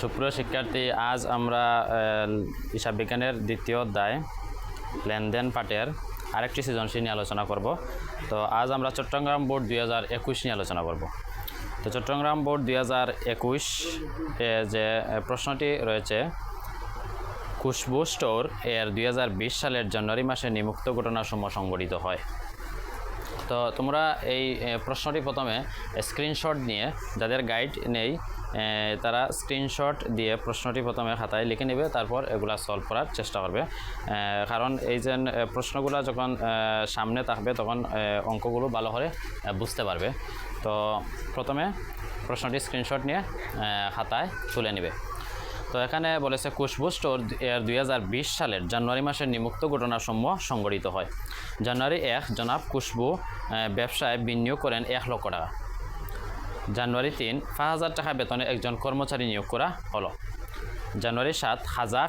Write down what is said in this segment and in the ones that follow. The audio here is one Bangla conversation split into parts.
সুপ্রিয় শিক্ষার্থী, আজ আমরা হিসাব বিজ্ঞানের দ্বিতীয় অধ্যায়, লেনদেন পাঠের আরেকটি সৃজনশীল নিয়ে আলোচনা করব। তো আজ আমরা চট্টগ্রাম বোর্ড দুই হাজার একুশ নিয়ে আলোচনা করব। তো চট্টগ্রাম বোর্ড দুই হাজার একুশ যে প্রশ্নটি রয়েছে, খুশবু স্টোর এর দুই হাজার বিশ সালের জানুয়ারি মাসে নিমুক্ত ঘটনাসমূহ সংঘটিত হয়। তো তোমরা এই প্রশ্নটি প্রথমে স্ক্রিনশট নিয়ে, যাদের গাইড নেই তারা স্ক্রিনশট দিয়ে প্রশ্নটি প্রথমে খাতায় লিখে নেবে তারপর এগুলা সলভ করার চেষ্টা করবে। কারণ এই যে প্রশ্নগুলো যখন সামনে থাকবে তখন অঙ্কগুলো ভালো করে বুঝতে পারবে। তো প্রথমে প্রশ্নটি স্ক্রিনশট নিয়ে খাতায় তুলে নেবে। তো এখানে বলেছে খুশবু স্টোর এর দু হাজার বিশ সালের জানুয়ারি মাসের নিমুক্ত ঘটনাসমূহ সংঘটিত হয়। জানুয়ারি এক জনাব আহ, ব্যবসায় বিনিয়োগ করেন এক লক্ষ টাকা। জানুয়ারি তিন, পাঁচ হাজার টাকা বেতনে একজন কর্মচারী নিয়োগ করা হলো। জানুয়ারি সাত হাজা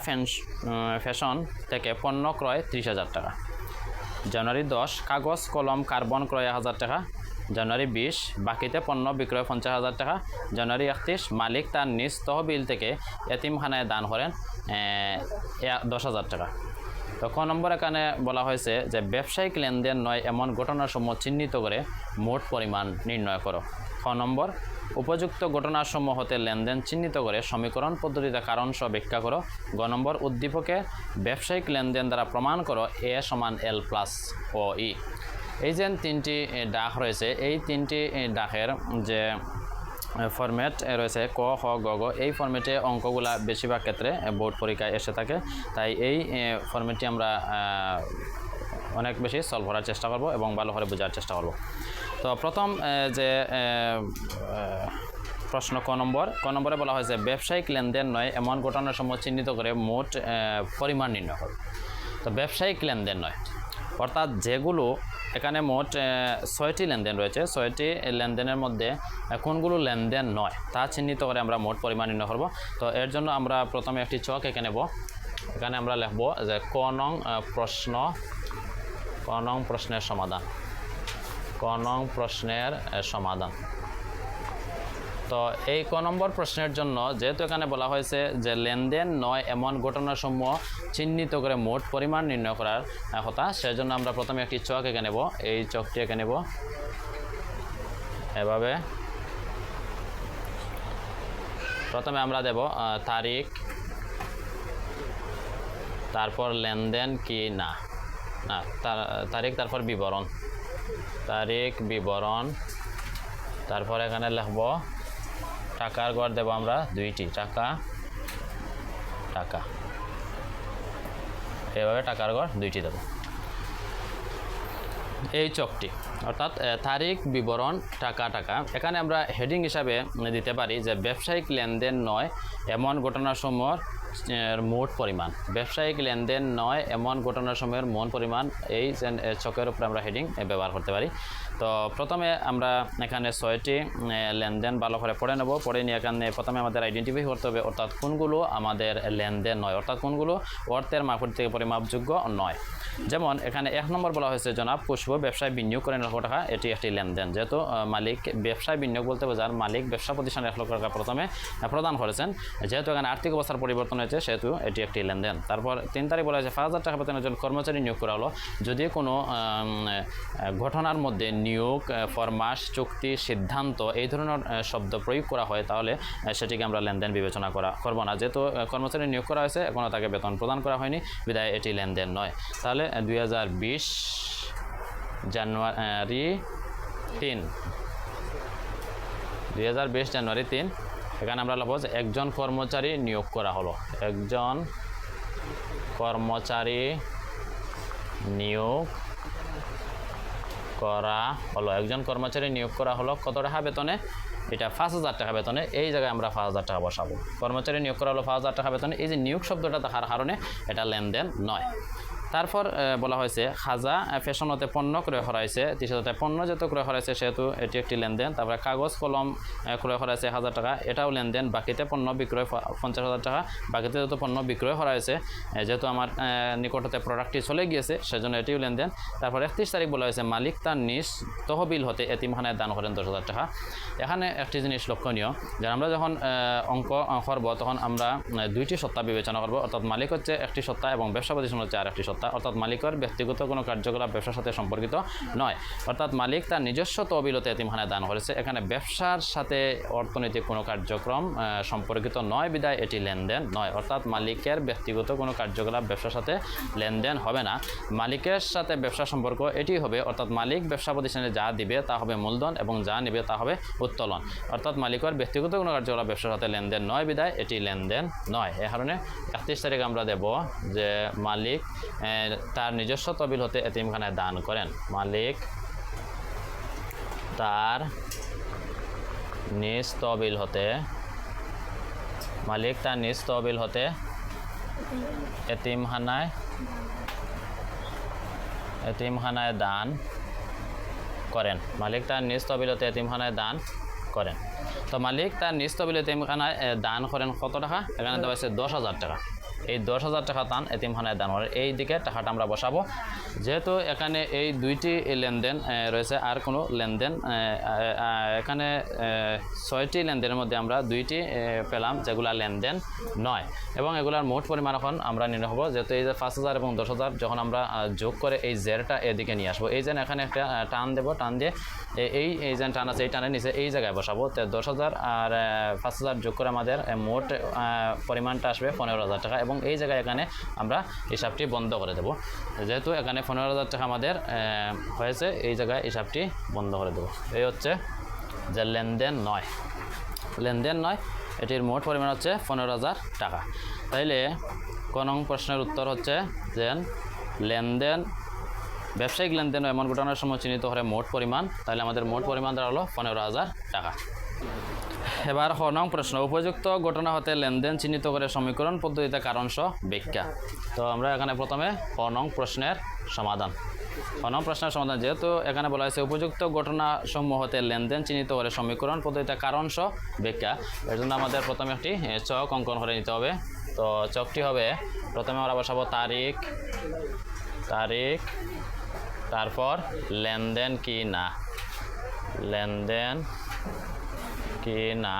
ফ্যাশন থেকে পণ্য ক্রয় ত্রিশ হাজার টাকা। জানুয়ারি দশ, কাগজ, কলম, কার্বন ক্রয় হাজার টাকা। জানুয়ারি বিশ, বাকিতে পণ্য বিক্রয় পঞ্চাশ হাজার টাকা। জানুয়ারি একত্রিশ, মালিক তার নিজ তহবিল থেকে এতিমখানায় দান করেন দশ হাজার টাকা। তো ক নম্বর এখানে বলা হয়েছে যে, ব্যবসায়িক লেনদেন নয় এমন ঘটনাসমূহ চিহ্নিত করে মোট পরিমাণ নির্ণয় করো। খ নম্বর, উপযুক্ত ঘটনাসমূহ হতে লেনদেন চিহ্নিত করে সমীকরণ পদ্ধতিতে কারণ সহ ব্যাখ্যা করো। গ নম্বর, উদ্দীপকে ব্যবসায়িক লেনদেন দ্বারা প্রমাণ করো এ সমান এল প্লাস ও ই। এই যে তিনটি ডাক রয়েছে, এই তিনটি ডাকের যে ফরম্যাট রয়েছে ক খ গ গ, এই ফরম্যাটে অঙ্কগুলা বেশিরভাগ ক্ষেত্রে বোর্ড পরীক্ষায় এসে থাকে। তাই এই ফরম্যাটটি আমরা অনেক বেশি সলভ করার চেষ্টা করব এবং ভালো করে বোঝার চেষ্টা করব। তো প্রথম যে প্রশ্ন ক নম্বর, ক নম্বরে বলা হয়েছে ব্যবসায়িক লেনদেন নয়, এমন ঘটনাসমূহ চিহ্নিত করে মোট পরিমাণ নির্ণয় করো। তো ব্যবসায়িক লেনদেন নয়, অর্থাৎ যেগুলো এখানে মোট ছয়টি লেনদেন রয়েছে, ছয়টি লেনদেনের মধ্যে কোনগুলো লেনদেন নয়, তা চিহ্নিত করে আমরা মোট পরিমাণ নির্ণয় করব। তো এর জন্য আমরা প্রথমে একটি চক এঁকে নেব। এখানে আমরা লিখব যে, ক নং প্রশ্ন, ক নং প্রশ্নের সমাধান। নং প্রশ্নের সমাধান। তো এই ক নম্বর প্রশ্নের জন্য যেহেতু এখানে বলা হয়েছে যে লেনদেন নয় এমন ঘটনাসমূহ চিহ্নিত করে মোট পরিমাণ নির্ণয় করার কথা, সেজন্য আমরা প্রথমে একটি চক এঁকে নেব। এই চকটি এঁকে নেব। এভাবে। প্রথমে আমরা দেব তারিখ, তারপর লেনদেন কি না? না, তার- তারিখ, তারপর বিবরণ। তারিখ, বিবরণ। তারপর এখানে লিখব, টাকার গড় দেব আমরা দুইটি, টাকা টাকা। এভাবে টাকার গড় দুইটি দেব। এই চকটি, অর্থাৎ তারিখ, বিবরণ, টাকা টাকা। এখানে আমরা হেডিং হিসাবে দিতে পারি যে ব্যবসায়িক লেনদেন নয়, এমন ঘটনাসমূহের এর মোট পরিমাণ। ব্যবসায়িক লেনদেন নয়, এমন ঘটনার সময়ের মন পরিমাণ, এই চকের উপরে আমরা হেডিং ব্যবহার করতে পারি। তো প্রথমে আমরা এখানে ছয়টি লেনদেন ভালো করে পড়ে নেব। পড়ে নিয়ে এখানে প্রথমে আমাদের আইডেন্টিফাই করতে হবে, অর্থাৎ কোনগুলো আমাদের লেনদেন নয়, অর্থাৎ কোনগুলো অর্থের মাফুর থেকে পরিমাপযোগ্য নয়। যেমন এখানে এক নম্বর বলা হয়েছে, জনাব পুষ্প ব্যবসায় বিনিয়োগ এক লক্ষ টাকা, এটি একটি লেনদেন। যেহেতু মালিক ব্যবসায় বিনিয়োগ বলতে বোঝার মালিক ব্যবসা প্রতিষ্ঠানে এক লক্ষ টাকা প্রথমে প্রদান করেছেন। যেহেতু এখানে আর্থিক অবস্থার পরিবর্তন হয়েছে, সেহেতু এটি একটি লেনদেন। তারপর তিন তারিখ বলা হয়েছে, পাঁচ হাজার টাকা বেতন একজন কর্মচারী নিয়োগ করা হলো। যদি কোনো ঘটনার মধ্যে নিয়োগ ফরমাস চুক্তি, সিদ্ধান্ত এই ধরনের শব্দ প্রয়োগ করা হয়, তাহলে সেটিকে আমরা লেনদেন বিবেচনা করা করব না। যেহেতু কর্মচারী নিয়োগ করা হয়েছে এখনও তাকে বেতন প্রদান করা হয়নি বিদায় এটি লেনদেন নয়। তাহলে দুই হাজার বিশ জানুয়ারি তিন। দুই জানুয়ারি তিন, এখানে আমরা লিখব যে একজন কর্মচারী নিয়োগ করা হলো। একজন কর্মচারী নিয়োগ করা হলো, একজন কর্মচারী নিয়োগ করা হলো, কত টাকা বেতনে? এটা পাঁচ হাজার টাকা বেতনে, এই জায়গায় আমরা পাঁচ হাজার টাকা বসাবো। কর্মচারী নিয়োগ করা হলো পাঁচ হাজার টাকা বেতনে, এই যে নিয়োগ শব্দটা থাকার কারণে এটা লেনদেন নয়। তারপর বলা হয়েছে খাজা আহ, ফ্যাশনতে পণ্য ক্রয় করা হয়েছে ত্রিশ হাজার পণ্য যেহেতু ক্রয় করা হয়েছে সেহেতু এটি একটি লেনদেন তারপরে কাগজ কলম ক্রয় করা হয়েছে হাজার টাকা এটাও লেনদেন বাকিতে পণ্য বিক্রয় পঞ্চাশ হাজার টাকা বাকিতে যেহেতু পণ্য বিক্রয় করা হয়েছে যেহেতু আমার নিকটতে প্রোডাক্টটি চলে গিয়েছে সেজন্য এটিও লেনদেন তারপর একত্রিশ তারিখ বলা হয়েছে মালিক তার নিজ তহবিল হতে এতিমখানায় দান করেন দশ হাজার টাকা। এখানে একটি জিনিস লক্ষণীয় যে আমরা যখন অঙ্ক করব তখন আমরা দুইটি সত্তা বিবেচনা করব অর্থাৎ মালিক হচ্ছে একটি সত্তা এবং ব্যবসা প্রতিষ্ঠান হচ্ছে আর একটি সত্তা। অর্থাৎ মালিকের ব্যক্তিগত কোনো কার্যকলাপ ব্যবসার সাথে সম্পর্কিত নয়। অর্থাৎ মালিক তার নিজস্ব তহবিলতে এতিমখানায় দান করেছে এখানে ব্যবসার সাথে অর্থনৈতিক কোনো কার্যক্রম সম্পর্কিত নয়, বিদায়, এটি লেনদেন নয়। অর্থাৎ মালিকের ব্যক্তিগত কোনো কার্যকলাপ ব্যবসার সাথে লেনদেন হবে না। মালিকের সাথে ব্যবসা সম্পর্ক এটি হবে অর্থাৎ মালিক ব্যবসা প্রতিষ্ঠানে যা দিবে তা হবে মূলধন এবং যা নেবে তা হবে উত্তোলন। অর্থাৎ মালিকের ব্যক্তিগত কোনো কার্যকলাপ ব্যবসার সাথে লেনদেন নয়, বিদায়, এটি লেনদেন নয়। এ কারণে একত্রিশ তারিখ আমরা দেব যে মালিক তার নিজস্ব তবিল হতে এতিমখানায় দান করেন। মালিক তার নিজ তহবিল হতে, মালিক তার নিজ তহবিল হতে এতিমখানায় এতিমখানায় দান করেন। মালিক তার নিজ তহবিলতে এতিমখানায় দান করেন। তো মালিক তার নিজ তহবিল এতিমখানায় দান করেন কত টাকা? এখানে দেওয়া হয়েছে দশ হাজার টাকা। এই দশ হাজার টাকা দান এতিমখানায় দান করেন এই দিকে টাকাটা আমরা বসাবো। যেহেতু এখানে এই দুইটি লেনদেন রয়েছে আর কোনো লেনদেন এখানে ছয়টি লেনদেনের মধ্যে আমরা দুইটি পেলাম যেগুলা লেনদেন নয়। এবং এগুলার মোট পরিমাণ এখন আমরা নির্ণয় হব যেহেতু এই যে পাঁচ হাজার এবং দশ হাজার যখন আমরা যোগ করে এই জেরটা এদিকে নিয়ে আসব। এই যেন এখানে একটা টান দেবো, টান দিয়ে এই এই যে টান আছে, এই টানের নিচে এই জায়গায় বসাবো। তো দশ হাজার আর পাঁচ হাজার যোগ করে আমাদের মোট পরিমাণটা আসবে পনেরো হাজার টাকা। এবং এই জায়গায় এখানে আমরা হিসাবটি বন্ধ করে দেবো। যেহেতু এখানে পনেরো হাজার টাকা আমাদের হয়েছে, এই জায়গায় হিসাবটি বন্ধ করে দেবো। এই হচ্ছে যে লেনদেন নয়। লেনদেন নয়, এটির মোট পরিমাণ হচ্ছে পনেরো হাজার টাকা। তাইলে কোন প্রশ্নের উত্তর হচ্ছে যে লেনদেন, ব্যবসায়িক লেনদেন এমন ঘটনার সময় চিহ্নিত করে মোট পরিমাণ তাহলে আমাদের মোট পরিমাণ দাঁড়াল পনেরো হাজার টাকা। এবার খ নং প্রশ্ন, উপযুক্ত ঘটনা হতে লেনদেন চিহ্নিত করে সমীকরণ পদ্ধতিতে কারণস ব্যাখ্যা। তো আমরা এখানে প্রথমে খ নং প্রশ্নের সমাধান। খ প্রশ্নের সমাধান যেহেতু এখানে বলা হয়েছে উপযুক্ত ঘটনা সমূহ হতে লেনদেন চিহ্নিত করে সমীকরণ পদ্ধতিতে কারণস ব্যাখ্যা। এর জন্য আমাদের প্রথমে একটি চক অঙ্কন করে নিতে হবে। তো চকটি হবে, প্রথমে আমরা বসাবো তারিখ তারিখ, তারপর লেনদেন কি না? লেনদেন কি? না।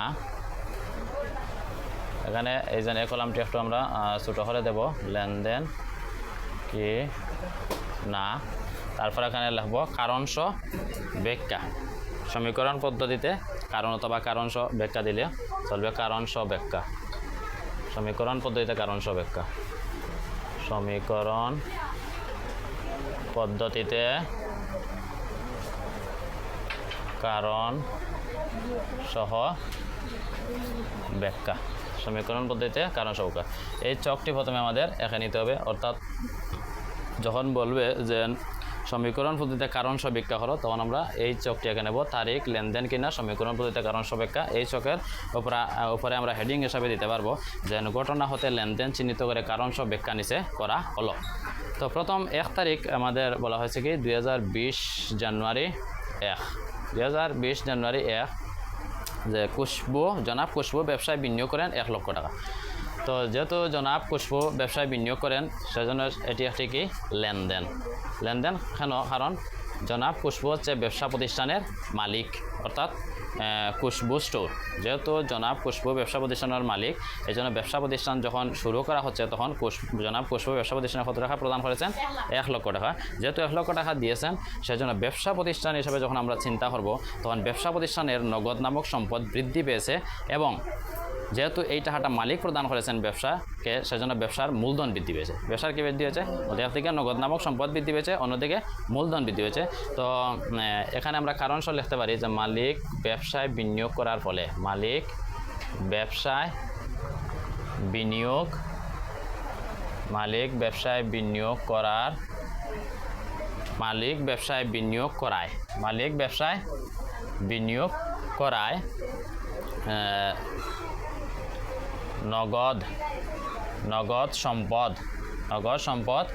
এখানে এই যে এই কলামটি একটু আমরা ছোটো করে দেব। লেনদেন কি? না। তারপর এখানে লিখব কারণস ব্যাখ্যা। সমীকরণ পদ্ধতিতে কারণ অথবা কারণস ব্যাখ্যা দিলে চলবে কারণস ব্যাখ্যা। সমীকরণ পদ্ধতিতে কারণস ব্যাখ্যা। সমীকরণ পদ্ধতিতে কারণ সহ ব্যাখ্যা, সমীকরণ পদ্ধতিতে কারণ সহকা এই চকটি প্রথমে আমাদের এখানে নিতে হবে, অর্থাৎ যখন বলবে যে সমীকরণ পদ্ধতিতে কারণ ব্যাখ্যা করো তখন আমরা এই চকটি এখানে নেব, তারিখ, লেনদেন কিনা, সমীকরণ পদ্ধতিতে কারণ ব্যাখ্যা এই চকের উপরে উপরে আমরা হেডিং হিসাবে দিতে পারব যে ঘটনা হতে লেনদেন চিহ্নিত করে কারণ ব্যাখ্যা নিচে করা হলো। তো প্রথম এক তারিখ আমাদের বলা হয়েছে কি? দুই জানুয়ারি এক। দু হাজার বিশ জানুয়ারি এক, যে কুশবু জনাব কুশবু ব্যবসায় বিনিয়োগ করেন এক লক্ষ টাকা। তো যেহেতু জনাব কুশবু ব্যবসায় বিনিয়োগ করেন সেজন্য এটি একটি কি? লেনদেন। লেনদেন কেন? কারণ জনাব কুশবু হচ্ছে ব্যবসা প্রতিষ্ঠানের মালিক অর্থাৎ খুশবু স্টোর যেহেতু জনাব খুশবু ব্যবসা প্রতিষ্ঠানের মালিক এই জন্য ব্যবসা প্রতিষ্ঠান যখন শুরু করা হচ্ছে, তখন জনাব খুশবু ব্যবসা প্রতিষ্ঠানে কত টাকা প্রদান করেছেন? এক লক্ষ টাকা। যেহেতু এক লক্ষ টাকা দিয়েছেন, সেজন্য ব্যবসা প্রতিষ্ঠান হিসেবে যখন আমরা চিন্তা করব, তখন ব্যবসা প্রতিষ্ঠানের নগদ নামক সম্পদ বৃদ্ধি পেয়েছে এবং যেহেতু এই টাকাটা মালিক প্রদান করেছেন ব্যবসাকে, সেজন্য ব্যবসার মূলধন বৃদ্ধি পেয়েছে। ব্যবসার কি বৃদ্ধি হয়েছে? একদিকে নগদ নামক সম্পদ বৃদ্ধি পেয়েছে, অন্যদিকে মূলধন বৃদ্ধি হয়েছে। তো এখানে আমরা কারণ সহ লিখতে পারি যে মালিক ব্যবসায় বিনিয়োগ করার ফলে, মালিক ব্যবসায় বিনিয়োগ, মালিক ব্যবসায় বিনিয়োগ করার, মালিক ব্যবসায় বিনিয়োগ করায়, মালিক ব্যবসায় বিনিয়োগ করায় নগদ নগদ সম্পদ নগদ সম্পদ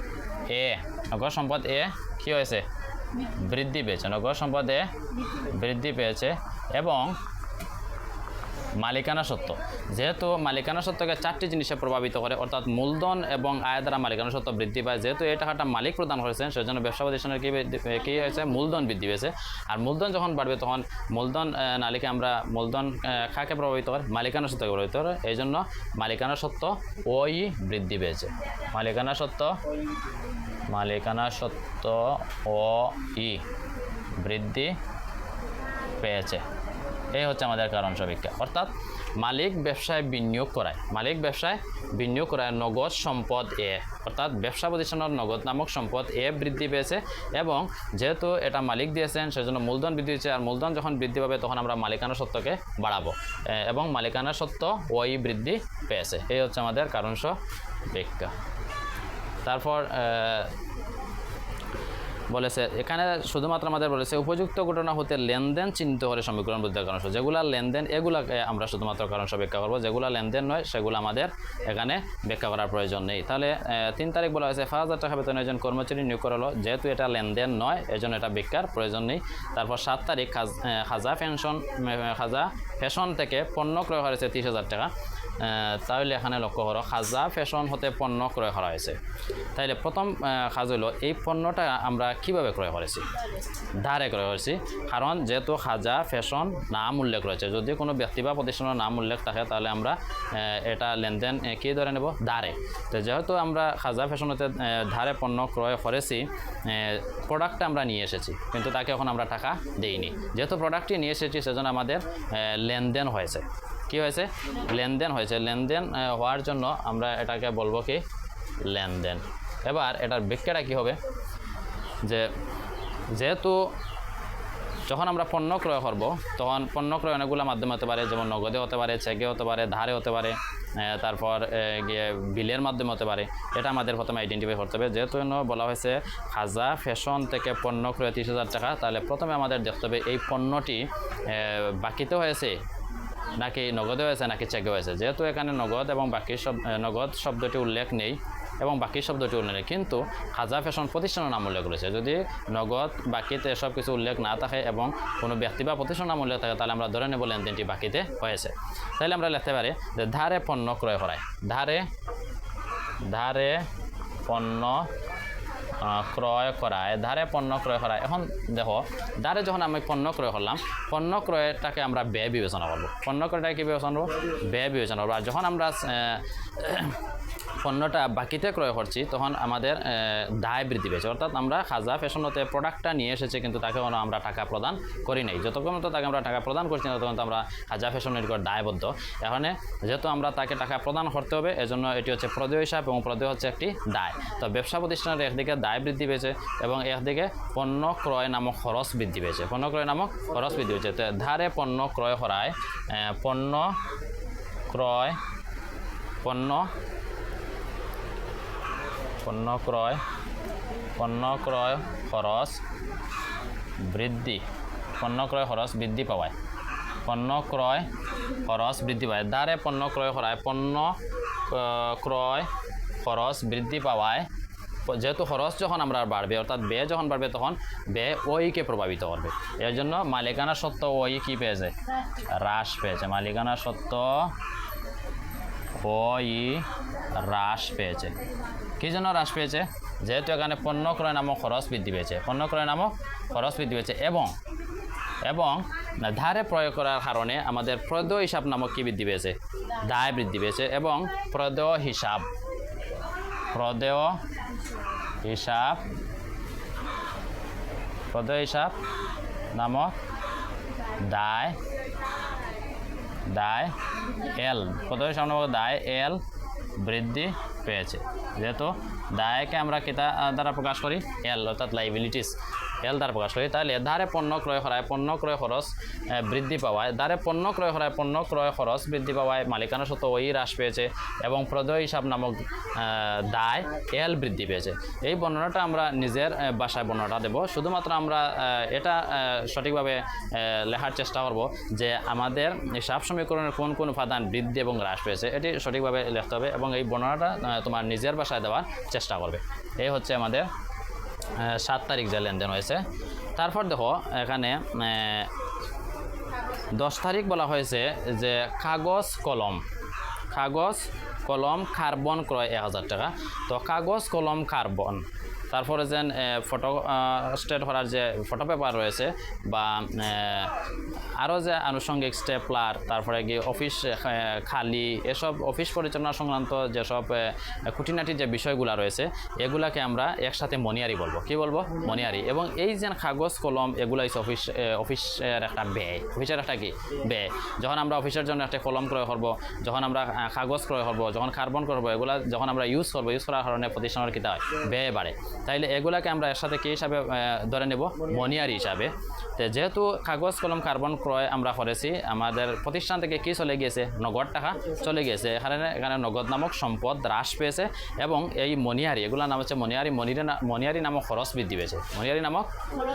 এ, নগদ সম্পদ এ, কি হয়েছে? বৃদ্ধি পেয়েছে। নগদ সম্পদ এ, বৃদ্ধি পেয়েছে। এবং মালিকানা সত্ত্ব যেহেতু মালিকানা সত্ত্বকে চারটি জিনিসে প্রভাবিত করে, অর্থাৎ মূলধন এবং আয় দ্বারা মালিকানা সত্ত্ব বৃদ্ধি পায়। যেহেতু এই টাকাটা মালিক প্রদান করেছেন, সেজন্য ব্যবসা প্রতিষ্ঠানের কী কী হয়েছে? মূলধন বৃদ্ধি পেয়েছে। আর মূলধন যখন বাড়বে, তখন মূলধন নালিকে আমরা মূলধন কাকে প্রভাবিত করে? মালিকানা সত্ত্বকে প্রভাবিত করে। এই জন্য মালিকানা সত্ত্ব ওই বৃদ্ধি পেয়েছে। মালিকানা সত্ত্ব মালিকানা সত্ত্ব ও ই বৃদ্ধি পেয়েছে। এই হচ্ছে আমাদের কারণ সমীক্ষা। অর্থাৎ মালিক ব্যবসায় বিনিয়োগ করায়। মালিক ব্যবসায় বিনিয়োগ করায় নগদ সম্পদ এ। অর্থাৎ ব্যবসা প্রতিষ্ঠানের নগদ নামক সম্পদ এ বৃদ্ধি পেয়েছে এবং যেহেতু এটা মালিক দিয়েছেন, সেজন্য মূলধন বৃদ্ধি হয়েছে। আর মূলধন যখন বৃদ্ধি পাবে, তখন আমরা মালিকানা সত্ত্বকে বাড়াবো। এবং মালিকানা সত্ত্ব ওই বৃদ্ধি পেয়েছে। এই হচ্ছে আমাদের কারণ ব্যাখ্যা তারপর বলেছে, এখানে শুধুমাত্র আমাদের বলেছে, উপযুক্ত ঘটনা হতে লেনদেন চিহ্নিত করে সমীকরণ বুদ্ধের কারণ। যেগুলা লেনদেন, এগুলাকে আমরা শুধুমাত্র কারণ সহ ব্যাখ্যা করব। যেগুলো লেনদেন নয়, সেগুলো আমাদের এখানে ব্যাখ্যা করার প্রয়োজন নেই। তাহলে তিন তারিখ বলা হয়েছে, পাঁচ হাজার টাকা বেতন একজন কর্মচারী নিয়োগ করা হলো যেহেতু এটা লেনদেন নয়, এজন্য এটা ব্যাখ্যার প্রয়োজন নেই। তারপর সাত তারিখ খাজ- পেনশন খাজা ফ্যাশন থেকে পণ্য ক্রয় করা হয়েছে তিরিশ হাজার টাকা। তাহলে এখানে লক্ষ্য করো খাজা ফ্যাশন হতে পণ্য ক্রয় করা হয়েছে। তাইলে প্রথম কাজ হলো এই পণ্যটা আমরা কীভাবে ক্রয় করেছি? ধারে ক্রয় করেছি। কারণ যেহেতু খাজা ফ্যাশন নাম উল্লেখ রয়েছে যদি কোনো ব্যক্তি বা প্রতিষ্ঠানের নাম উল্লেখ থাকে তাহলে আমরা এটা লেনদেন কী ধরে নেব? ধারে। তো যেহেতু আমরা খাজা ফ্যাশনতে আহ, ধারে পণ্য ক্রয় করেছি প্রোডাক্টটা আমরা নিয়ে এসেছি কিন্তু তাকে এখন আমরা টাকা দেইনি। যেহেতু প্রোডাক্টটি নিয়ে এসেছি সেজন্য আমাদের লেনদেন হয়েছে। কি হয়েছে? লেনদেন হয়েছে। লেনদেন হওয়ার জন্য আমরা এটাকে বলব কি? লেনদেন। এবার এটার ব্যাখ্যাটা কী হবে? যে যেহেতু যখন আমরা পণ্য ক্রয় করব, তখন পণ্য ক্রয় অনেকগুলো মাধ্যমে হতে পারে, যেমন নগদে হতে পারে, চেকে হতে পারে, ধারে হতে পারে তারপর গিয়ে বিলের মাধ্যমে হতে পারে, এটা আমাদের প্রথমে আইডেন্টিফাই করতে হবে। যেহেতু বলা হয়েছে, খাজা ফ্যাশন থেকে পণ্য ক্রয় তিরিশ হাজার টাকা, তাহলে প্রথমে আমাদের দেখতে হবে এই পণ্যটি বাকিতে হয়েছে নাকি নগদে হয়েছে, নাকি চেকে হয়েছে? যেহেতু এখানে নগদ এবং বাকি সব নগদ শব্দটি উল্লেখ নেই এবং বাকি শব্দটি উল্লেখ নেই, কিন্তু খাজা ফ্যাশন প্রতিষ্ঠানের নাম উল্লেখ রয়েছে। যদি নগদ, বাকিতে এসব কিছু উল্লেখ না থাকে এবং কোনো ব্যক্তি বা প্রতিষ্ঠানের নাম উল্লেখ থাকে, তাহলে আমরা ধরে নেব লেনদেনটি বাকিতে হয়েছে। তাহলে আমরা লিখতে পারি যে ধারে পণ্য ক্রয় করায়। ধারে ধারে পণ্য ক্রয় করায় ধারে পণ্য ক্রয় করায় এখন দেখো ধারে যখন আমি পণ্য ক্রয় করলাম পণ্য ক্রয়টাকে আমরা ব্যয় বিবেচনা করব পণ্য ক্রয়টাকে কী বিবেচনা করব ব্যয় বিবেচনা করব আর যখন আমরা পণ্যটা বাকিতে ক্রয় করছি, তখন আমাদের দায় বৃদ্ধি পেয়েছে। অর্থাৎ আমরা খাজা ফ্যাশনতে প্রোডাক্টটা নিয়ে এসেছে, কিন্তু তাকে কোনো আমরা টাকা প্রদান করি নাই। যতক্ষণ তো তাকে আমরা টাকা প্রদান করছি না তখন তো আমরা খাজা ফ্যাশনের নিকট দায়বদ্ধ। এখানে যেহেতু আমরা তাকে টাকা প্রদান করতে হবে, এজন্য এটি হচ্ছে প্রদেয় হিসাব এবং প্রদেয় হচ্ছে একটি দায়। তো ব্যবসা প্রতিষ্ঠানের একদিকে দায় বৃদ্ধি পেয়েছে এবং একদিকে পণ্য ক্রয় নামক খরচ বৃদ্ধি পেয়েছে। পণ্য ক্রয় নামক খরচ বৃদ্ধি পেয়েছে। ধারে পণ্য ক্রয় করায় পণ্য ক্রয়, পণ্য পণ্য ক্রয় পণ্য ক্রয় খরচ বৃদ্ধি পণ্য ক্রয় খরচ বৃদ্ধি পাওয়ায় পণ্য ক্রয় খরচ বৃদ্ধি পায় দ্বারে পণ্য ক্রয় করায় পণ্য ক্রয় খরচ বৃদ্ধি পাওয়ায় যেহেতু খরচ যখন আমরা বাড়বে অর্থাৎ ব্যয় যখন বাড়বে তখন ব্যয় ওইকে প্রভাবিত করবে এর জন্য মালিকানা সত্ত্ব ওই কী পেয়েছে হ্রাস পেয়েছে মালিকানা সত্ত্ব ওই হ্রাস পেয়েছে কী জন্য হ্রাস পেয়েছে যেহেতু এখানে পণ্য ক্রয় নামক খরচ বৃদ্ধি পেয়েছে পণ্য ক্রয় নামক খরচ বৃদ্ধি পেয়েছে এবং এবং ধারে প্রয়োগ করার কারণে আমাদের প্রদেয় হিসাব নামক কী বৃদ্ধি পেয়েছে দায় বৃদ্ধি পেয়েছে এবং প্রদেয় হিসাব প্রদেয় হিসাব প্রদেয় হিসাব নামক দায় দায় এল প্রথমে নামক দায় এল বৃদ্ধি পেয়েছে। যেহেতু দায়কে আমরা কেতা দ্বারা প্রকাশ করি এল অর্থাৎ লাইবিলিটিস এল দ্বারা প্রকাশ করি তাহলে ধারে পণ্য ক্রয় করায় পণ্য ক্রয় খরচ বৃদ্ধি পাওয়ায় ধারে পণ্য ক্রয় করায় পণ্য ক্রয় খরচ বৃদ্ধি পাওয়ায় মালিকানা সত্ত্ব ওই হ্রাস পেয়েছে এবং প্রদয় হিসাব নামক দায়, এল বৃদ্ধি পেয়েছে। এই বর্ণনাটা আমরা নিজের বাসায় বর্ণনাটা দেব। শুধুমাত্র আমরা এটা সঠিকভাবে লেখার চেষ্টা করব যে আমাদের হিসাব সমীকরণের কোন কোন উপাদান বৃদ্ধি এবং হ্রাস পেয়েছে, এটি সঠিকভাবে লিখতে হবে এবং এই বর্ণনাটা তোমার নিজের ভাষায় দেওয়ার চেষ্টা করবে। এই হচ্ছে আমাদের সাত তারিখ যে লেনদেন হয়েছে। তারপর দেখো, এখানে দশ তারিখ বলা হয়েছে যে কাগজ কলম কাগজ কলম কার্বন ক্রয় এক হাজার টাকা। তো কাগজ কলম কার্বন তারপরে যেন ফটো স্টেট করার যে ফটো পেপার রয়েছে বা আরও যে আনুষঙ্গিক স্টেপলার তারপরে গিয়ে অফিস খালি, এসব অফিস পরিচালনা সংক্রান্ত যেসব খুঁটিনাটি যে বিষয়গুলো রয়েছে, এগুলাকে আমরা একসাথে মনিয়ারি বলব। কি বলব? মনিয়ারি। এবং এই যে কাগজ, কলম এগুলো হচ্ছে অফিস অফিসের একটা ব্যয়। অফিসের একটা কি? ব্যয়। যখন আমরা অফিসের জন্য একটা কলম ক্রয় করব, যখন আমরা কাগজ ক্রয় করব, যখন কার্বন করব, এগুলা যখন আমরা ইউজ করব ইউজ করার কারণে প্রতিষ্ঠানের কী হয়? ব্যয় বাড়ে। তাইলে এগুলাকে আমরা এর সাথে কী হিসাবে ধরে নেব? মনিয়ারি হিসাবে। তো যেহেতু কাগজ, কলম, কার্বন ক্রয় আমরা করেছি, আমাদের প্রতিষ্ঠান থেকে কি চলে গিয়েছে? নগদ টাকা চলে গিয়েছে। এখানে এখানে নগদ নামক সম্পদ হ্রাস পেয়েছে এবং এই মনিয়ারি, এগুলোর নাম হচ্ছে মনিয়ারি, মনিরে মনিয়ারি নামক খরচ বৃদ্ধি পেয়েছে। মনিয়ারি নামক,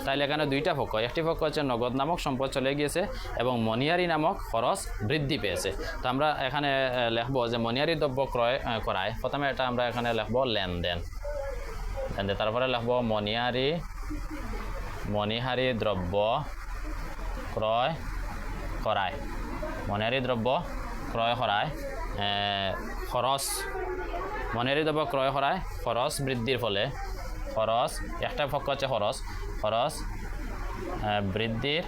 তাইলে এখানে দুইটা পক্ষ, একটি পক্ষ হচ্ছে নগদ নামক সম্পদ চলে গিয়েছে এবং মনিয়ারি নামক খরচ বৃদ্ধি পেয়েছে। তো আমরা এখানে লিখব যে মনিয়ারি দ্রব্য ক্রয় করায়। প্রথমে এটা আমরা এখানে লিখব লেনদেন। তারপরে লিখব মনিয়ারি মনিহারি দ্রব্য ক্রয় করায়। মনিহারি দ্রব্য ক্রয় করায় খরচ মনিহারি দ্রব্য ক্রয় করায়, খরচ বৃদ্ধির ফলে। খরচ, একটা পক্ষ হচ্ছে খরচ। খরচ বৃদ্ধির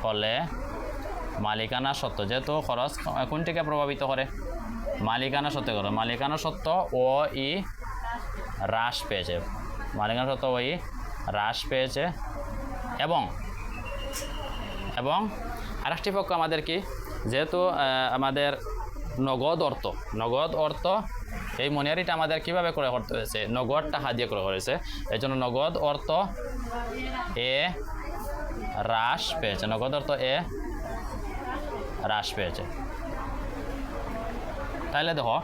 ফলে মালিকানা সত্ত্ব। যেহেতু খরচ কোনটিকে প্রভাবিত করে? মালিকানা সত্ত্ব করে। মালিকানা সত্ত্ব ও ই হ্রাস পেয়েছে। মালিকানা ও হ্রাস পেয়েছে। এবং এবং আরেকটি পক্ষ আমাদের কি? যেহেতু আমাদের নগদ অর্থ নগদ অর্থ, এই মনিয়ারিটা আমাদের কীভাবে করে করতে হয়েছে? নগদ টাকা দিয়ে করে করেছে। এই জন্য নগদ অর্থ এ হ্রাস পেয়েছে। নগদ অর্থ এ হ্রাস পেয়েছে। তাহলে দেখো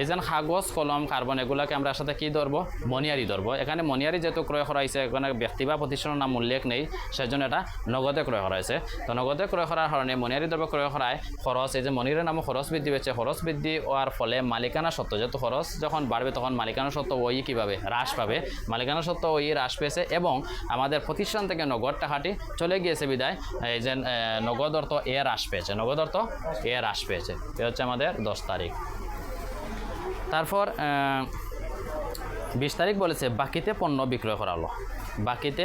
এই যে কাগজ, কলম কার্বন এগুলাকে আমরা সাথে কি ধরবো? মনিয়ারি ধরবো। এখানে মনিয়ারি যেহেতু ক্রয় করা হয়েছে, এখানে ব্যক্তি বা প্রতিষ্ঠানের নাম উল্লেখ নেই, সেজন্য এটা নগদে ক্রয় করা হয়েছে। তো নগদে ক্রয় করার কারণে মনিয়ারি দ্রব্য ক্রয় করায় খরচ, এই যে মনিরের নামে খরচ বৃদ্ধি পেয়েছে। খরচ বৃদ্ধি হওয়ার ফলে মালিকানা সত্ত্ব যেহেতু খরচ যখন বাড়বে তখন মালিকানা সত্ত্ব ওই কীভাবে? হ্রাস পাবে। মালিকানা সত্ত্ব ওই হ্রাস পেয়েছে এবং আমাদের প্রতিষ্ঠান থেকে নগদ টাকাটি চলে গিয়েছে বিদায়। এই যে নগদ অর্থ এ হ্রাস পেয়েছে। নগদ অর্থ এ হ্রাস পেয়েছে। এ হচ্ছে আমাদের দশ তারিখ। তারপর বিশ তারিখ বলেছে বাকিতে পণ্য বিক্রয় করালো। বাকিতে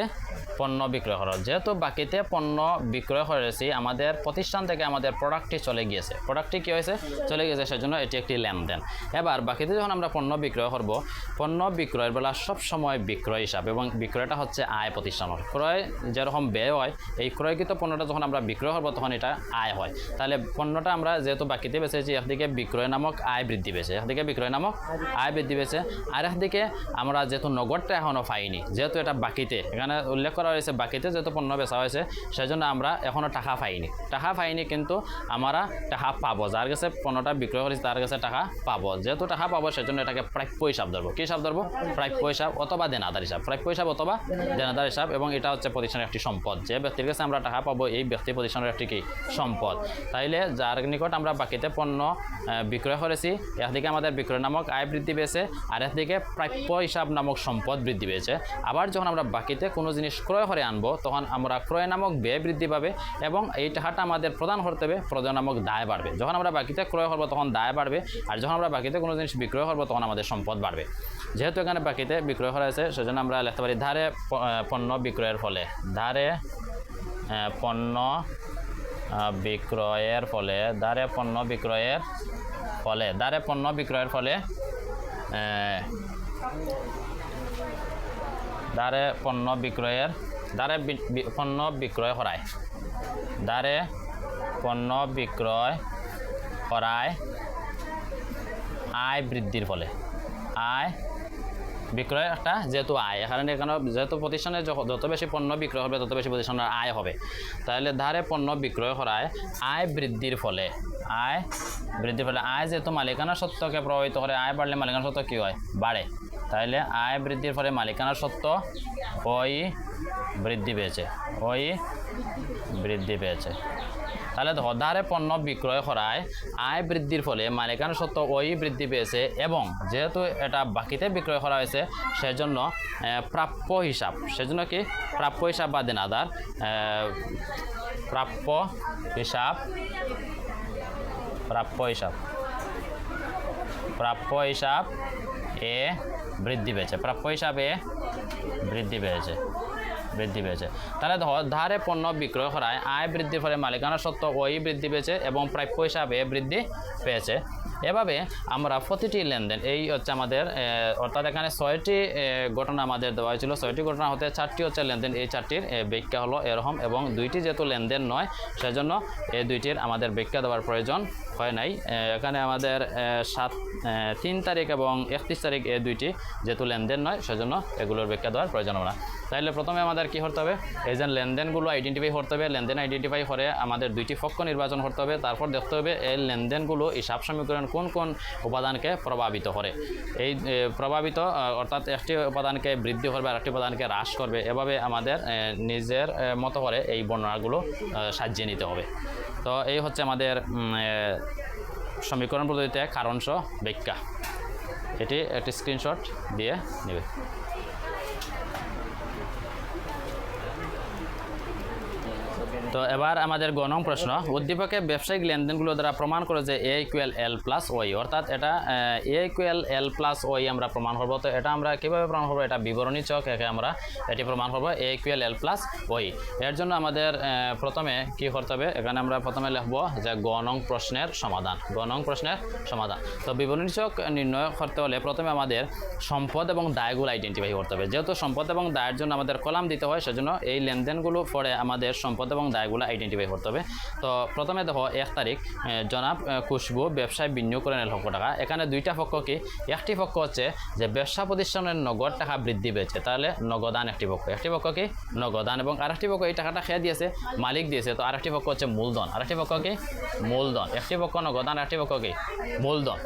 পণ্য বিক্রয় করা হলো। যেহেতু বাকিতে পণ্য বিক্রয় করেছি আমাদের প্রতিষ্ঠান থেকে আমাদের প্রোডাক্টটি চলে গিয়েছে। প্রোডাক্টটি কী হয়েছে? চলে গিয়েছে, সেজন্য এটি একটি লেনদেন। এবার বাকিতে যখন আমরা পণ্য বিক্রয় করব, পণ্য বিক্রয়ের বেলা সব সময় বিক্রয় হিসাব এবং বিক্রয়টা হচ্ছে আয় প্রতিষ্ঠানের ক্রয় যেরকম ব্যয় হয়, এই ক্রয়কৃত পণ্যটা যখন আমরা বিক্রয় করব, তখন এটা আয় হয়। তাহলে পণ্যটা আমরা যেহেতু বাকিতে বেচেছি, একদিকে বিক্রয় নামক আয় বৃদ্ধি পেয়েছে, একদিকে বিক্রয় নামক আয় বৃদ্ধি পেয়েছে। আর একদিকে আমরা যেহেতু নগদটা এখনও পাইনি, যেহেতু এটা বাকিতে, এখানে উল্লেখ করা হয়েছে, বাকিতে যেহেতু পণ্য বেচা হয়েছে সেজন্য আমরা এখনও টাকা পাইনি। টাকা পাইনি কিন্তু আমরা টাকা পাবো। যার কাছে পণ্যটা বিক্রয় করেছি তার কাছে টাকা পাবো। যেহেতু টাকা পাবো সেজন্য এটাকে প্রাপ্য হিসাব ধরবো কী হিসাব ধরবো প্রাপ্য হিসাব অথবা দেনাদার হিসাব প্রাপ্য হিসাব অথবা দেনাদার হিসাব এবং এটা হচ্ছে প্রতিষ্ঠানের একটি সম্পদ। যে ব্যক্তির কাছে আমরা টাকা পাবো, এই ব্যক্তি প্রতিষ্ঠানের একটি কি? সম্পদ। তাইলে যার নিকট আমরা বাকিতে পণ্য বিক্রয় করেছি একদিকে আমাদের বিক্রয় নামক আয় বৃদ্ধি পেয়েছে, আর একদিকে প্রাপ্য হিসাব নামক সম্পদ বৃদ্ধি পেয়েছে। আবার যখন আমরা বাকিতে কোনো জিনিস ক্রয় করে আনব, তখন আমরা ক্রয় নামক ব্যয় বৃদ্ধি পাবে এবং এই টাকাটা আমাদের প্রদান করতে হবে প্রদান নামক দায় বাড়বে। যখন আমরা বাকিতে ক্রয় করব, তখন দায় বাড়বে, আর যখন আমরা বাকিতে কোনো জিনিস বিক্রয় করব, তখন আমাদের সম্পদ বাড়বে। যেহেতু এখানে বাকিতে বিক্রয় করা হয়েছে, সেজন্য আমরা লিখতে পারি ধারে পণ্য বিক্রয়ের ফলে। ধারে পণ্য বিক্রয়ের ফলে দ্বারে পণ্য বিক্রয়ের ফলে দ্বারে পণ্য বিক্রয়ের ফলে দ্বারে পণ্য বিক্রয়ের বি- পণ্য বিক্রয় করায় দ্বারে পণ্য বিক্রয় করায় আয় বৃদ্ধির ফলে। আয় বিক্রয় একটা যেহেতু আয়, এখানে এখানে যেহেতু প্রতিষ্ঠানে যত বেশি পণ্য বিক্রয় হবে, তত বেশি প্রতিষ্ঠানের আয় হবে। তাহলে ধারে পণ্য বিক্রয় করায় আয় বৃদ্ধির ফলে। আয় বৃদ্ধির ফলে। আয় যেহেতু মালিকানা সত্ত্বকে প্রভাবিত করে আয় বাড়লে মালিকানা সত্ত্ব কী হয়? বাড়ে তাহলে আয় বৃদ্ধির ফলে মালিকানা সত্ত্ব ওই বৃদ্ধি পেয়েছে, ওই বৃদ্ধি পেয়েছে। তাহলে ধারে পণ্য বিক্রয় করায় আয় বৃদ্ধির ফলে মালিকানা সত্ত্ব ওই বৃদ্ধি পেয়েছে এবং যেহেতু এটা বাকিতে বিক্রয় করা হয়েছে, সেজন্য প্রাপ্য হিসাব, সেজন্য কি প্রাপ্য হিসাব বা দেনাদার প্রাপ্য হিসাব প্রাপ্য হিসাব প্রাপ্য হিসাব, এ বৃদ্ধি পেয়েছে। প্রাপ্য হিসাবে বৃদ্ধি পেয়েছে বৃদ্ধি পেয়েছে। তাহলে ধর, ধারে পণ্য বিক্রয় করায় আয় বৃদ্ধির ফলে মালিকানা সত্ত্বেও ওই বৃদ্ধি পেয়েছে এবং প্রাপ্য হিসাবে বৃদ্ধি পেয়েছে। এভাবে আমরা প্রতিটি লেনদেন, এই হচ্ছে আমাদের অর্থাৎ এখানে ছয়টি ঘটনা আমাদের দেওয়া হয়েছিল। ছয়টি ঘটনা হতে চারটি হচ্ছে লেনদেন, এই চারটির ব্যাখ্যা হলো এরকম এবং দুইটি যেহেতু লেনদেন নয়, সেজন্য এই দুইটির আমাদের ব্যাখ্যা দেওয়ার প্রয়োজন হয় নাই। এখানে আমাদের সাত তিন তারিখ এবং একত্রিশ তারিখ এই দুইটি যেহেতু লেনদেন নয়, সেজন্য এগুলোর ব্যাখ্যা দেওয়ার প্রয়োজন হবে না। তাহলে প্রথমে আমাদের কি করতে হবে? এই যে লেনদেনগুলো আইডেন্টিফাই করতে হবে, লেনদেন আইডেন্টিফাই করে আমাদের দুইটি পক্ষ নির্বাচন করতে হবে, তারপর দেখতে হবে এই লেনদেনগুলো হিসাব সমীকরণ কোন কোন উপাদানকে প্রভাবিত করে। এই প্রভাবিত অর্থাৎ একটি উপাদানকে বৃদ্ধি করবে আর একটি উপাদানকে হ্রাস করবে, এভাবে আমাদের নিজের মতো করে এই বর্ণনাগুলো সাজিয়ে নিতে হবে। তো এই হচ্ছে আমাদের সমীকরণ পদ্ধতিতে কারণস ব্যাখ্যা। এটি একটি স্ক্রিনশট দিয়ে নেবে। তো এবার আমাদের গণং প্রশ্ন। উদ্দীপকে ব্যবসায়িক লেনদেনগুলো দ্বারা প্রমাণ করে যে এ ইকুয়াল এল প্লাস ওই অর্থাৎ এটা, এ ইকুয়াল এল প্লাস ওই আমরা প্রমাণ করব। তো এটা আমরা কীভাবে প্রমাণ করব? এটা বিবরণী চক একে আমরা এটি প্রমাণ করব এ ইকুয়াল এল প্লাস ওই এর জন্য আমাদের প্রথমে কি করতে হবে? এখানে আমরা প্রথমে লিখব যে গণং প্রশ্নের সমাধান গণং প্রশ্নের সমাধান। তো বিবরণী চক নির্ণয় করতে হলে প্রথমে আমাদের সম্পদ এবং দায়গুলো আইডেন্টিফাই করতে হবে। যেহেতু সম্পদ এবং দায়ের জন্য আমাদের কলাম দিতে হয়, সেজন্য এই লেনদেনগুলো পরে আমাদের সম্পদ এবং দায়গুলো আইডেন্টিফাই করতে হবে। তো প্রথমে দেখো, এক তারিখ জনাব খুশবু, ব্যবসায় বিনিয়োগ করে নিল লক্ষ টাকা। এখানে দুইটা পক্ষ কি? একটি পক্ষ হচ্ছে যে ব্যবসা প্রতিষ্ঠানের নগদ টাকা বৃদ্ধি পেয়েছে, তাহলে নগদান একটি পক্ষ। একটি পক্ষ কি? নগদান। এবং আরেকটি পক্ষ এই টাকাটা খেয়ে দিয়েছে? মালিক দিয়েছে। তো আরেকটি পক্ষ হচ্ছে মূলধন। আরেকটি পক্ষ কি? মূলধন। একটি পক্ষ নগদান, আরেকটি পক্ষ কি? মূলধন।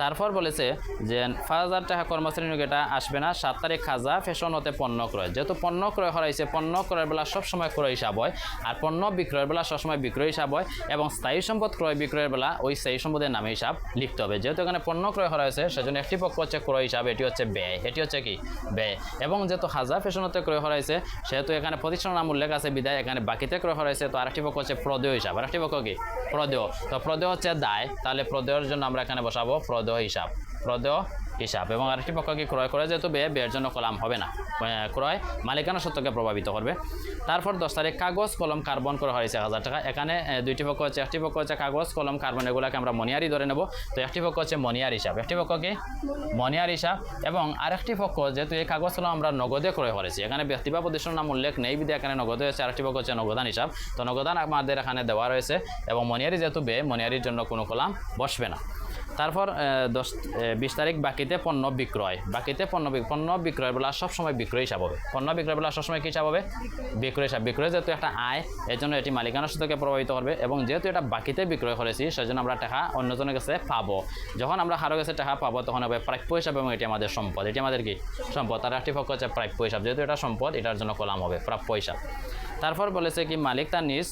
তারপর বলেছে যে পাঁচ হাজার টাকা কর্মচারী নিয়োগ এটা আসবে না। সাত তারিখ খাজা, ফ্যাশন হতে পণ্য ক্রয়। যেহেতু পণ্য ক্রয় করা হয়েছে পণ্য ক্রয়ের বেলা সবসময় ক্রয় হিসাব হয় আর পণ্য বিক্রয়ের বেলা সবসময় বিক্রয় হিসাব হয় এবং স্থায়ী সম্পদ ক্রয় বিক্রয়ের বেলা ওই স্থায়ী সম্পদের নামে হিসাব লিখতে হবে। যেহেতু এখানে পণ্য ক্রয় করা হয়েছে, সেজন্য একটি পক্ষ হচ্ছে ক্রয় হিসাব, এটি হচ্ছে ব্যয়। এটি হচ্ছে কি? ব্যয়। এবং যেহেতু হাজা ফ্যাশন হতে ক্রয় করা হয়েছে, সেহেতু এখানে প্রতিষ্ঠান নাম উল্লেখ আছে, বিদায়। এখানে বাকিতে ক্রয় করা হয়েছে, তো আরেকটি পক্ষ হচ্ছে প্রদেয় হিসাব। আরেকটি পক্ষ কি? প্রদেয়। তো প্রদেয় হচ্ছে দায়। তাহলে প্রদেয়ের জন্য আমরা এখানে বসাবো, প্রদেয় হিসাব প্রদেয় হিসাব। এবং আরেকটি পক্ষকে ক্রয় করে যেহেতু ব্যয় ব্যয়ের জন্য কলাম হবে না ক্রয় মালিকানা সত্যকে প্রভাবিত করবে। তারপর দশ তারিখ কাগজ, কলম, কার্বন করা হয়েছে এক হাজার টাকা। এখানে দুইটি পক্ষ হচ্ছে, একটি পক্ষ হচ্ছে কাগজ, কলম, কার্বন, এগুলোকে আমরা মনিয়ারি ধরে নেব। তো একটি পক্ষ হচ্ছে মনিয়ার হিসাব, একটি পক্ষ কি? মনিয়ার হিসাব। এবং আরেকটি পক্ষ যেহেতু এই কাগজ, কলম আমরা নগদে ক্রয় করেছি, এখানে ব্যক্তি বা প্রতিষ্ঠান নাম উল্লেখ নেই, বিধে এখানে নগদে হচ্ছে আরেকটি পক্ষ হচ্ছে নগদান হিসাব। তো নগদান আমাদের এখানে দেওয়া রয়েছে। এবং মনিয়ারি যেহেতু বে মনিয়ারির জন্য কোনো কলাম বসবে না। তারপর দশ বিশ তারিখ বাকিতে পণ্য বিক্রয়। বাকিতে পণ্য পণ্য বিক্রয়ের বেলা সবসময় বিক্রয় হিসাব হবে। পণ্য বিক্রয়ের বেলা সবসময় কী হিসাব হবে? বিক্রয় হিসাব। বিক্রয় যেহেতু একটা আয় এর জন্য এটি মালিকানা সাথে প্রভাবিত করবে এবং যেহেতু এটা বাকিতে বিক্রয় করেছি, সেজন্য আমরা টাকা অন্যজনের কাছে পাবো। যখন আমরা কারও কাছে টাকা পাবো, তখন হবে প্রাপ্য হিসাব এবং এটি আমাদের সম্পদ। এটি আমাদের কি? সম্পদ। তার একটি পক্ষ হচ্ছে প্রাপ্য হিসাব। যেহেতু এটা সম্পদ, এটার জন্য কলাম হবে প্রাপ্য হিসাব। তারপর বলেছে কি, মালিক তার নিজ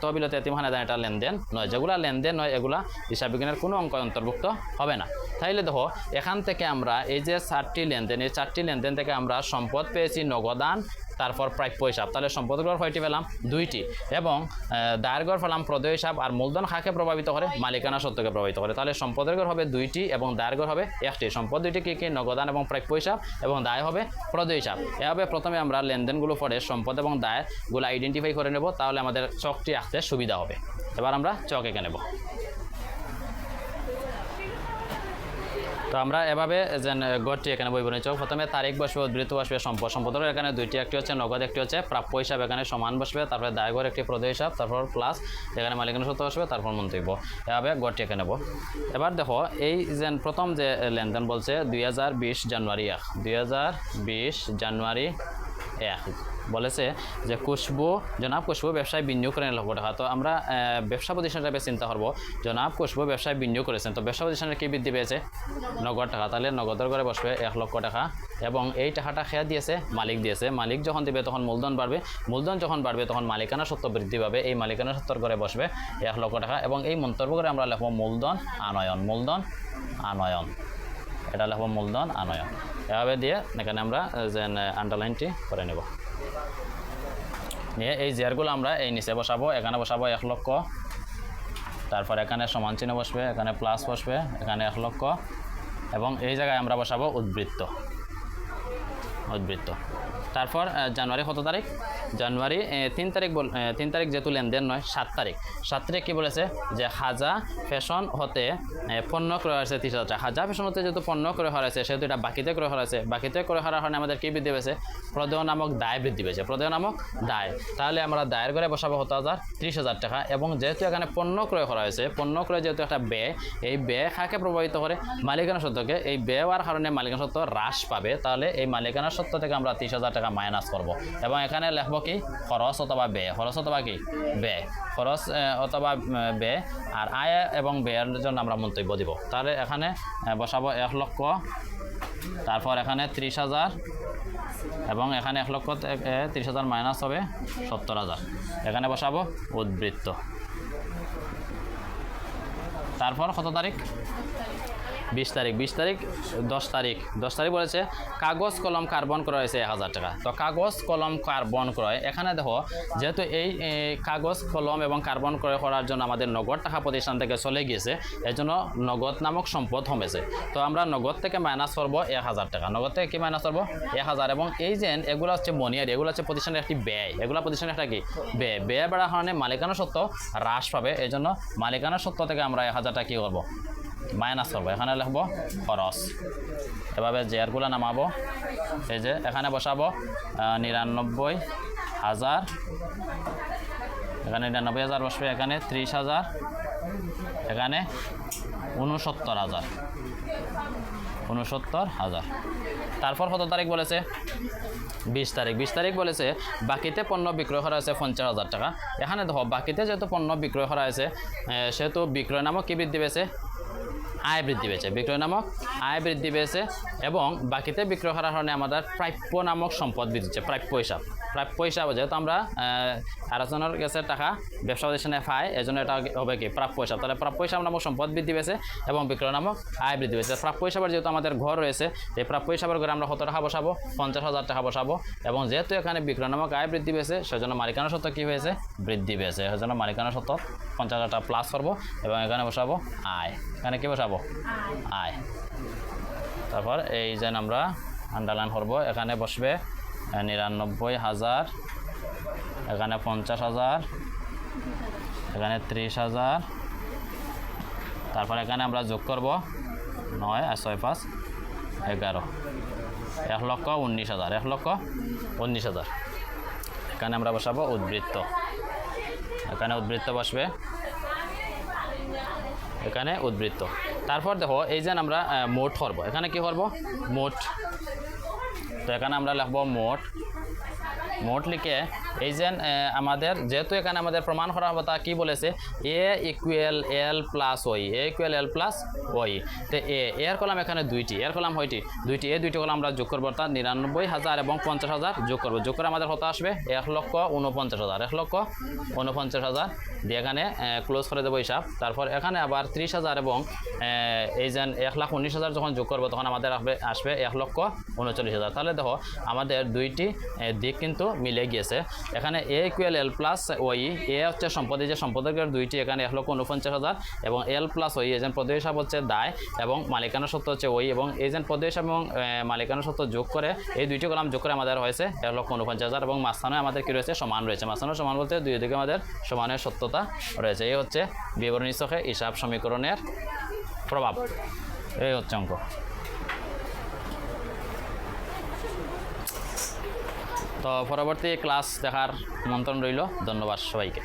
তহবিলতে এতিমখানা দেন এটা লেনদেন নয়। যেগুলা লেনদেন নয়, এগুলা হিসাব বিজ্ঞানের কোনো অঙ্ক অন্তর্ভুক্ত হবে না। তাইলে দেখো, এখান থেকে আমরা এই যে চারটি লেনদেন, এই চারটি লেনদেন থেকে আমরা সম্পদ পেয়েছি, নগদান তারপর প্রাপ্য হিসাব তাহলে সম্পদ গড় কয়টি পেলাম দুইটি এবং আহ, দায়ের গড় পেলাম প্রদেয় হিসাব আর মূলধন খাকে প্রভাবিত করে? মালিকানা সত্যকে প্রভাবিত করে। তাহলে সম্পদের গড় হবে দুইটি এবং দায়ের গড় হবে একটি। সম্পদ দুইটি কী কী? নগদান এবং প্রাপ্য হিসাব এবং দায় হবে প্রদেয় হিসাব এভাবে প্রথমে আমরা লেনদেনগুলো পরে সম্পদ এবং দায়গুলো আইডেন্টিফাই করে নেব। তাহলে আমাদের চকটি আঁকতে সুবিধা হবে। এবার আমরা চক এঁকে নেব। তো আমরা এভাবে যেন গড়টি এখানে বই বলেছ প্রথমে তারিখ বসবে উদ্বৃত্ত বসবে, সম্পদ সম্পদের এখানে দুইটি, একটি হচ্ছে নগদ, একটি হচ্ছে প্রাপ্য হিসাব এখানে সমান বসবে। তারপরে দায়গর একটি প্রদেয় হিসাব, তারপর প্লাস এখানে মালিকানা সত্য বসবে, তারপর মন্তব্য এভাবে গড়টি এখানে নেব। এবার দেখো, এই যে প্রথম যে লেনদেন বলছে দু হাজার বিশ জানুয়ারি এক। দুই জানুয়ারি এক। বলেছে যে খুশবু জনাব খুশবু ব্যবসায় বিনিয়োগ করেন লক্ষ টাকা তো আমরা ব্যবসা প্রতিষ্ঠানটা চিন্তা করব। জনাব খুশবু ব্যবসায় বিনিয়োগ করেছেন। তো ব্যবসা প্রতিষ্ঠানের কি বৃদ্ধি পেয়েছে? নগদ টাকা। তাহলে নগদের করে বসবে এক লক্ষ টাকা। এবং এই টাকাটা খেয়া দিয়েছে? মালিক দিয়েছে। মালিক যখন দেবে, তখন মূলধন বাড়বে। মূলধন যখন বাড়বে, তখন মালিকানা সত্ত্ব বৃদ্ধি পাবে। এই মালিকানা সত্তর করে বসবে এক লক্ষ টাকা। এবং এই মন্তব্য করে আমরা লেখব মূলধন আনয়ন। মূলধন আনয়ন। এটা লেখব মূলধন আনয়ন। এভাবে দিয়ে এখানে আমরা যে আন্ডারলাইনটি করে নেব। নিয়ে এই জেয়ারগুলো আমরা এই নিচে বসাবো, এখানে বসাবো এক লক্ষ। তারপর এখানে সমান চিহ্ন বসবে, এখানে প্লাস বসবে, এখানে এক লক্ষ। এবং এই জায়গায় আমরা বসাবো উদ্বৃত্ত। উদ্বৃত্ত। তারপর জানুয়ারি কত তারিখ? জানুয়ারি তিন তারিখ বল তিন তারিখ যেহেতু লেনদেন নয়, সাত তারিখ। সাত তারিখ কী বলেছে? যে হাজা ফ্যাশন হতে পণ্য ক্রয় হয়েছে তিরিশ হাজার টাকা। হাজা ফ্যাশন হতে যেহেতু পণ্য ক্রয় হয়েছে সেহেতু এটা বাকিতে ক্রয় হয়েছে বাকিতে ক্রয় হওয়ার কারণে আমাদের কী বৃদ্ধি পেয়েছে? প্রদেয় নামক দায় বৃদ্ধি পেয়েছে। প্রদেয় নামক দায়। তাহলে আমরা দায়ের করে বসাবো কত হাজার? ত্রিশ হাজার টাকা। এবং যেহেতু এখানে পণ্য ক্রয় করা হয়েছে, পণ্য ক্রয় যেহেতু একটা ব্যয়, এই ব্যয় কাকে প্রভাবিত করে? মালিকানা সত্ত্বকে। এই ব্যয় হওয়ার কারণে মালিকানা সত্ত্ব হ্রাস পাবে। তাহলে এই মালিকানা সত্ত্ব থেকে আমরা তিরিশ হাজার টাকা মাইনাস করব। এবং এখানে লিখব কি? খরচ অথবা ব্যয়। খরচ অথবা কি? ব্যয়। খরচ অথবা ব্যয়। আর আয় এবং ব্যয়ের জন্য আমরা মন্তব্য দিব। তাহলে এখানে বসাবো এক লক্ষ। তারপর এখানে ত্রিশ হাজার। এবং এখানে এক লক্ষ তিরিশ হাজার মাইনাস হবে সত্তর হাজার। এখানে বসাবো উদ্বৃত্ত। তারপর কত তারিখ? বিশ তারিখ বিশ তারিখ, দশ তারিখ। দশ তারিখ বলেছে, কাগজ, কলম, কার্বন ক্রয় হয়েছে এক হাজার টাকা। তো কাগজ, কলম, কার্বন ক্রয়, এখানে দেখো, যেহেতু এই কাগজ, কলম এবং কার্বন ক্রয় করার জন্য আমাদের নগদ টাকা প্রতিষ্ঠান থেকে চলে গিয়েছে, এর জন্য নগদ নামক সম্পদ হমেছে। তো আমরা নগদ থেকে মাইনাস করব এক হাজার টাকা। নগদ থেকে কি মাইনাস করব? এক হাজার। এবং এই যে, এগুলো হচ্ছে মনিয়ারি, এগুলো হচ্ছে প্রতিষ্ঠানের একটি ব্যয়। এগুলো প্রতিষ্ঠানের একটা কি? ব্যয়। ব্যয় বাড়ার কারণে মালিকানা সত্ত্ব হ্রাস পাবে। এই জন্য মালিকানা সত্ত্ব থেকে আমরা এক হাজার টাকা কী করব? মাইনাস করব। এখানে লিখব খরচ। এভাবে জেয়ারগুলো নামাবো, এই যে এখানে বসাবো নিরানব্বই হাজার, এখানে নিরানব্বই হাজার বসবে, এখানে ত্রিশ হাজার, এখানে উনসত্তর হাজার। উনসত্তর হাজার। তারপর কত তারিখ বলেছে? বিশ তারিখ। বিশ তারিখ বলেছে, বাকিতে পণ্য বিক্রয় করা হয়েছে পঞ্চাশ হাজার টাকা। এখানে দেখো, বাকিতে যেহেতু পণ্য বিক্রয় করা হয়েছে সেহেতু বিক্রয় নামক কী বৃদ্ধি পেয়েছে? আয় বৃদ্ধি পেয়েছে। বিক্রয় নামক আয় বৃদ্ধি পেয়েছে এবং বাকিতে বিক্রয় করার কারণে আমাদের প্রাপ্য নামক সম্পদ বৃদ্ধি হচ্ছে, প্রাপ্য হিসাব। প্রাপ্য হিসাব যেহেতু আমরা আরেকজনের কাছে টাকা ব্যবসা প্রতিষ্ঠানে পাই, এজন্য এটা হবে কি? প্রাপ্য হিসাব। তাহলে প্রাপ্য হিসাব নামক সম্পদ বৃদ্ধি পেয়েছে এবং বিক্রয় নামক আয় বৃদ্ধি পেয়েছে। প্রাপ্য হিসাবের যেহেতু আমাদের ঘর রয়েছে, এই প্রাপ্য হিসাবের ঘরে আমরা কত টাকা বসাবো? পঞ্চাশ হাজার টাকা বসাবো। এবং যেহেতু এখানে বিক্রয় নামক আয় বৃদ্ধি পেয়েছে, সেজন্য মালিকানা সত্ত্ব কী হয়েছে? বৃদ্ধি পেয়েছে। সেজন্য মালিকানা সত্ত্ব পঞ্চাশ হাজার টাকা প্লাস করব এবং এখানে বসাবো আয়। এখানে কি বসাবো? আয়। তারপর এই যে আমরা আন্ডারলাইন করব। এখানে বসবে নিরানব্বই হাজার, এখানে পঞ্চাশ হাজার, এখানে ত্রিশ হাজার। তারপর এখানে আমরা যোগ করব, নয় আর ছয়, পাঁচ, এগারো। এক লক্ষ উনিশ হাজার, এক লক্ষ উনিশ হাজার। এখানে আমরা বসাবো উদ্বৃত্ত। এখানে উদ্বৃত্ত বসবে এখানে উদ্বৃত্ত। তারপর দেখো এই যে আমরা মোট হরব। এখানে কি হরব? মোট তো এখানে আমরা লিখব মোট। মোট লিখে এই যে আমাদের যেহেতু এখানে আমাদের প্রমাণ করা হবে তা কি বলেছে? এ ইকুয়াল এল প্লাস ওই এ ইকুয়াল এল প্লাস ওই তো এ, এর কলাম এখানে দুইটি। এর কলাম হয়টি? দুইটি। এ দুইটি কলাম আমরা যোগ করব অর্থাৎ নিরানব্বই হাজার এবং পঞ্চাশ হাজার যোগ করব। যোগ করে আমাদের কত আসবে? এক লক্ষ উনপঞ্চাশ হাজার। এক লক্ষ উনপঞ্চাশ হাজার। দিয়ে এখানে ক্লোজ করে দেবো হিসাব। তারপর এখানে আবার ত্রিশ হাজার এবং এই যে, এক লাখ উনিশ হাজার যখন যোগ করব, তখন আমাদের আসবে আসবে এক লক্ষ উনচল্লিশ হাজার। তাহলে দেখো আমাদের দুইটি দিক কিন্তু মিলে গিয়েছে। এখানে এ ইকুয়াল এল প্লাস ওই এ হচ্ছে সম্পদ যে সম্পদের দুইটি এখানে এক লক্ষ উনপঞ্চাশ হাজার এবং এল প্লাস ওই এজেন্ট পদ হিসাব হচ্ছে দায় এবং মালিকানা সত্ত্ব হচ্ছে ওই এবং এজেন্ট পদ হিসাব এবং মালিকানা সত্ত্ব যোগ করে এই দুইটি কলাম যোগ করে আমাদের হয়েছে এক লক্ষ উনপঞ্চাশ হাজার এবং মাঝখানে আমাদের কি রয়েছে? সমান রয়েছে। মাঝখানে সমান বলতে দুই দিকে আমাদের সমানের সত্যতা রয়েছে। এই হচ্ছে বিবরণী চোখে হিসাব সমীকরণের প্রভাব। এই হচ্ছে অঙ্ক। তো পরবর্তী ক্লাস দেখার আমন্ত্রণ রইল। ধন্যবাদ সবাইকে।